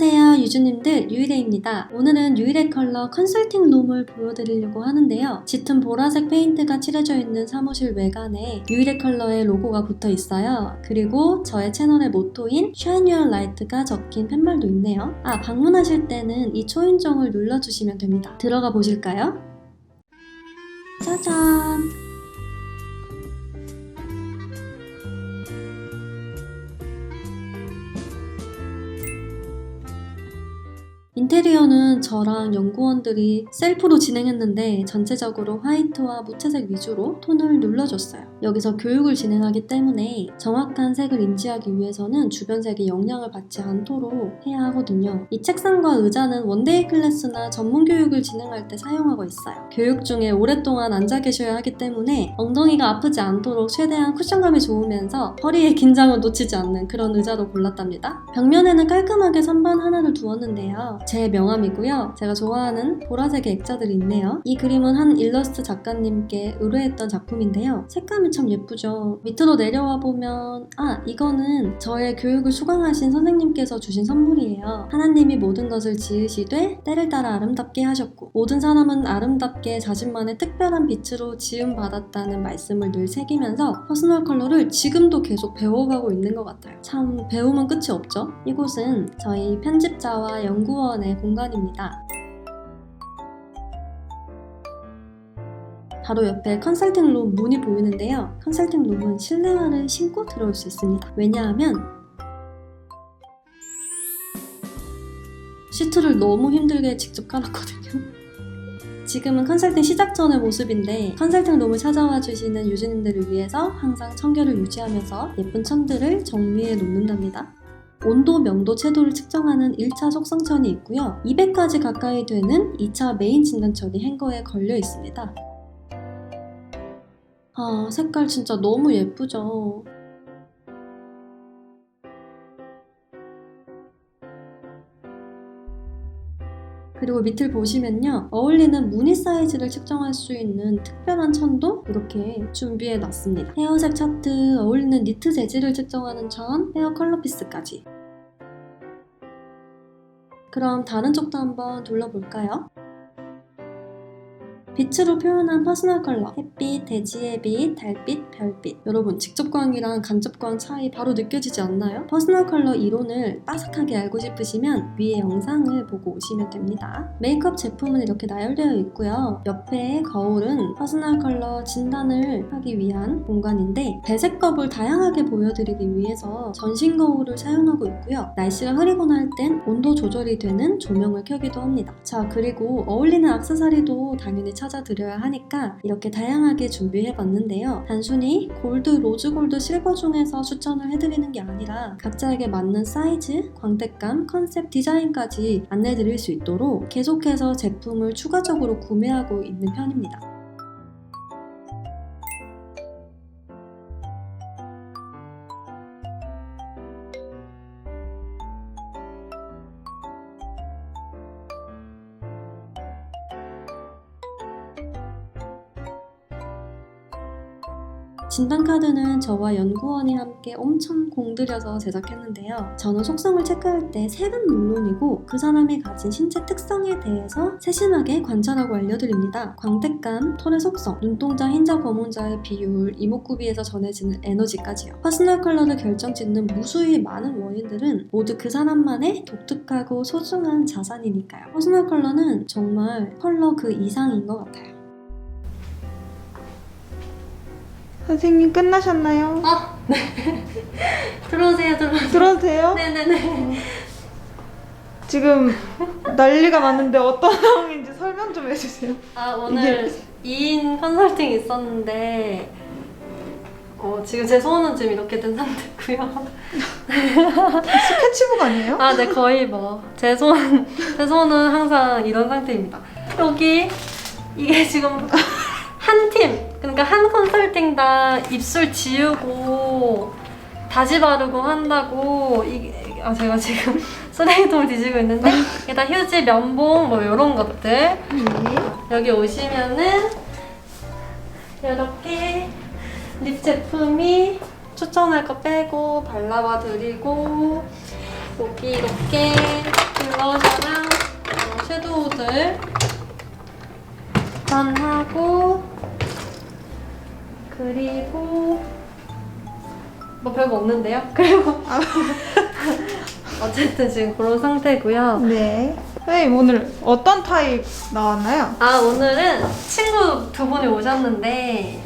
안녕하세요 유주님들 유일해입니다. 오늘은 유일해 컬러 컨설팅 룸을 보여드리려고 하는데요. 짙은 보라색 페인트가 칠해져 있는 사무실 외관에 유일해 컬러의 로고가 붙어 있어요. 그리고 저의 채널의 모토인 Shine Your Light가 적힌 팻말도 있네요. 아 방문하실 때는 이 초인종을 눌러주시면 됩니다. 들어가 보실까요? 짜잔! 인테리어는 저랑 연구원들이 셀프로 진행했는데 전체적으로 화이트와 무채색 위주로 톤을 눌러줬어요. 여기서 교육을 진행하기 때문에 정확한 색을 인지하기 위해서는 주변 색이 영향을 받지 않도록 해야 하거든요. 이 책상과 의자는 원데이 클래스나 전문 교육을 진행할 때 사용하고 있어요. 교육 중에 오랫동안 앉아 계셔야 하기 때문에 엉덩이가 아프지 않도록 최대한 쿠션감이 좋으면서 허리의 긴장을 놓치지 않는 그런 의자로 골랐답니다. 벽면에는 깔끔하게 선반 하나를 두었는데요. 제 명함이고요. 제가 좋아하는 보라색의 액자들이 있네요. 이 그림은 한 일러스트 작가님께 의뢰했던 작품인데요. 색감이 참 예쁘죠. 밑으로 내려와 보면 아 이거는 저의 교육을 수강하신 선생님께서 주신 선물이에요. 하나님이 모든 것을 지으시되 때를 따라 아름답게 하셨고 모든 사람은 아름답게 자신만의 특별한 빛으로 지음 받았다는 말씀을 늘 새기면서 퍼스널 컬러를 지금도 계속 배워가고 있는 것 같아요. 참 배움은 끝이 없죠. 이곳은 저희 편집자와 연구원의 공간입니다. 바로 옆에 컨설팅 룸 문이 보이는데요. 컨설팅 룸은 실내화를 신고 들어올 수 있습니다. 왜냐하면 시트를 너무 힘들게 직접 깔았거든요. 지금은 컨설팅 시작 전의 모습인데 컨설팅 룸을 찾아와 주시는 유저님들을 위해서 항상 청결을 유지하면서 예쁜 천들을 정리해 놓는답니다. 온도, 명도, 채도를 측정하는 1차 속성천이 있고요. 200가지 가까이 되는 2차 메인 진단천이 행거에 걸려 있습니다. 아, 색깔 진짜 너무 예쁘죠? 그리고 밑을 보시면요. 어울리는 무늬 사이즈를 측정할 수 있는 특별한 천도 이렇게 준비해 놨습니다. 헤어색 차트, 어울리는 니트 재질을 측정하는 천, 헤어 컬러 피스까지. 그럼 다른 쪽도 한번 둘러볼까요? 빛으로 표현한 퍼스널 컬러. 햇빛, 대지의 빛, 달빛, 별빛. 여러분 직접광이랑 간접광 차이 바로 느껴지지 않나요? 퍼스널 컬러 이론을 빠삭하게 알고 싶으시면 위에 영상을 보고 오시면 됩니다. 메이크업 제품은 이렇게 나열되어 있고요. 옆에 거울은 퍼스널 컬러 진단을 하기 위한 공간인데 배색법을 다양하게 보여드리기 위해서 전신 거울을 사용하고 있고요. 날씨가 흐리거나 할 땐 온도 조절이 되는 조명을 켜기도 합니다. 자 그리고 어울리는 악세사리도 당연히 찾 아드려야 하니까 이렇게 다양하게 준비해 봤는데요. 단순히 골드, 로즈 골드, 실버 중에서 추천을 해드리는 게 아니라 각자에게 맞는 사이즈, 광택감, 컨셉, 디자인까지 안내 드릴 수 있도록 계속해서 제품을 추가적으로 구매하고 있는 편입니다. 진단카드는 저와 연구원이 함께 엄청 공들여서 제작했는데요. 저는 속성을 체크할 때 색은 물론이고 그 사람이 가진 신체 특성에 대해서 세심하게 관찰하고 알려드립니다. 광택감, 털의 속성, 눈동자, 흰자, 검은자의 비율, 이목구비에서 전해지는 에너지까지요. 퍼스널 컬러를 결정짓는 무수히 많은 원인들은 모두 그 사람만의 독특하고 소중한 자산이니까요. 퍼스널 컬러는 정말 컬러 그 이상인 것 같아요. 선생님 끝나셨나요? 아, 네. 들어오세요, 들어오세요. 들어도 돼요? 네네네. 지금 난리가 났는데 어떤 상황인지 설명 좀 해주세요. 아, 오늘 2인 컨설팅 있었는데, 어, 지금 제 손은 지금 이렇게 된 상태고요. 스케치북 아니에요? 아, 네, 거의 뭐. 제 손, 제 손은 항상 이런 상태입니다. 여기, 이게 지금 한 팀, 그러니까 한 컨설팅당 입술 지우고, 다시 바르고 한다고, 이게, 아, 제가 지금 쓰레기통을 뒤지고 있는데, 다 휴지, 면봉, 뭐, 이런 것들. 네. 여기 오시면은 이렇게 립 제품이 추천할 거 빼고 발라봐 드리고 여기 이렇게 블러셔랑 어, 섀도우들 짠 하고 그리고 뭐 별거 없는데요? 그리고 어쨌든 지금 그런 상태고요. 네. 선생님 오늘 어떤 타입 나왔나요? 아 오늘은 친구 두 분이 오셨는데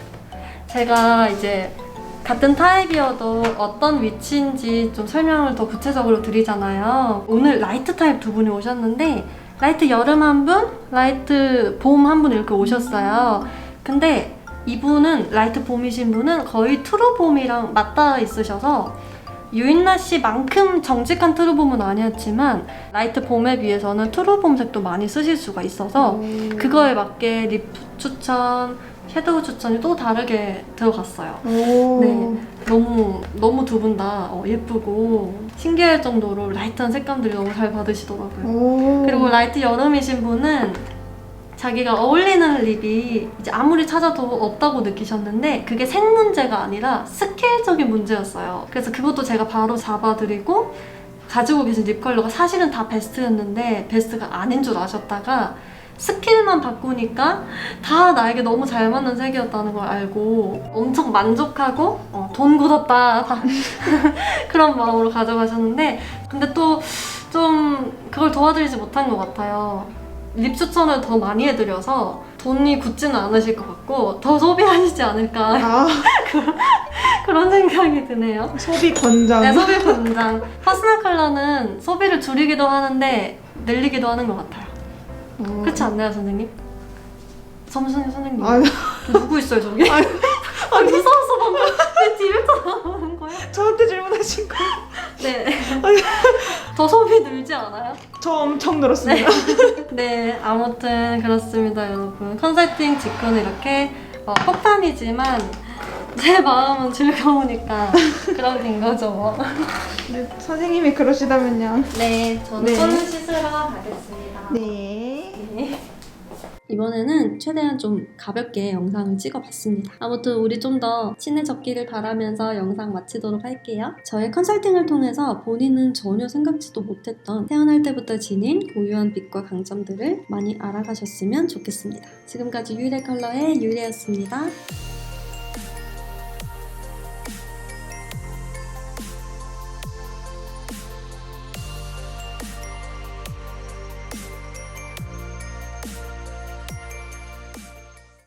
제가 이제 같은 타입이어도 어떤 위치인지 좀 설명을 더 구체적으로 드리잖아요. 오늘 라이트 타입 두 분이 오셨는데 라이트 여름 한 분, 라이트 봄 한 분 이렇게 오셨어요. 근데 이분은 라이트 봄이신 분은 거의 트루 봄이랑 맞닿아 있으셔서 유인나 씨만큼 정직한 트루 봄은 아니었지만 라이트 봄에 비해서는 트루 봄색도 많이 쓰실 수가 있어서 그거에 맞게 립 추천, 섀도우 추천이 또 다르게 들어갔어요. 오. 네. 너무 너무 두 분 다 예쁘고 신기할 정도로 라이트한 색감들이 너무 잘 받으시더라고요. 오. 그리고 라이트 여름이신 분은 자기가 어울리는 립이 이제 아무리 찾아도 없다고 느끼셨는데 그게 색 문제가 아니라 스킬적인 문제였어요. 그래서 그것도 제가 바로 잡아드리고 가지고 계신 립 컬러가 사실은 다 베스트였는데 베스트가 아닌 줄 아셨다가 스킬만 바꾸니까 다 나에게 너무 잘 맞는 색이었다는 걸 알고 엄청 만족하고 어, 돈 굳었다 다 그런 마음으로 가져가셨는데 근데 또 좀 그걸 도와드리지 못한 것 같아요. 립 추천을 더 많이 해드려서 돈이 굳지는 않으실 것 같고 더 소비하시지 않을까 아, 그런 생각이 드네요. 소비 권장. 네, 소비 권장. 퍼스널 컬러는 소비를 줄이기도 하는데 늘리기도 하는 것 같아요. 어. 그렇지 않나요, 선생님? 점수님 선생님. 아, 누구 있어요, 저기? 아니, 아, 무서워서 방금 내 뒤를 쳐다보는 거야? 저한테 질문하신 거. 네. 더 소비 늘지 않아요? 저 엄청 늘었습니다. 네, 아무튼 그렇습니다, 여러분. 컨설팅 직구는 이렇게 어, 폭탄이지만 제 마음은 즐거우니까 그럼 된 거죠, 뭐. 네, 선생님이 그러시다면요. 네, 저는 네. 손 씻으러 가겠습니다. 네. 네. 이번에는 최대한 좀 가볍게 영상을 찍어봤습니다. 아무튼 우리 좀 더 친해졌기를 바라면서 영상 마치도록 할게요. 저의 컨설팅을 통해서 본인은 전혀 생각지도 못했던 태어날 때부터 지닌 고유한 빛과 강점들을 많이 알아가셨으면 좋겠습니다. 지금까지 유래 컬러의 유래였습니다.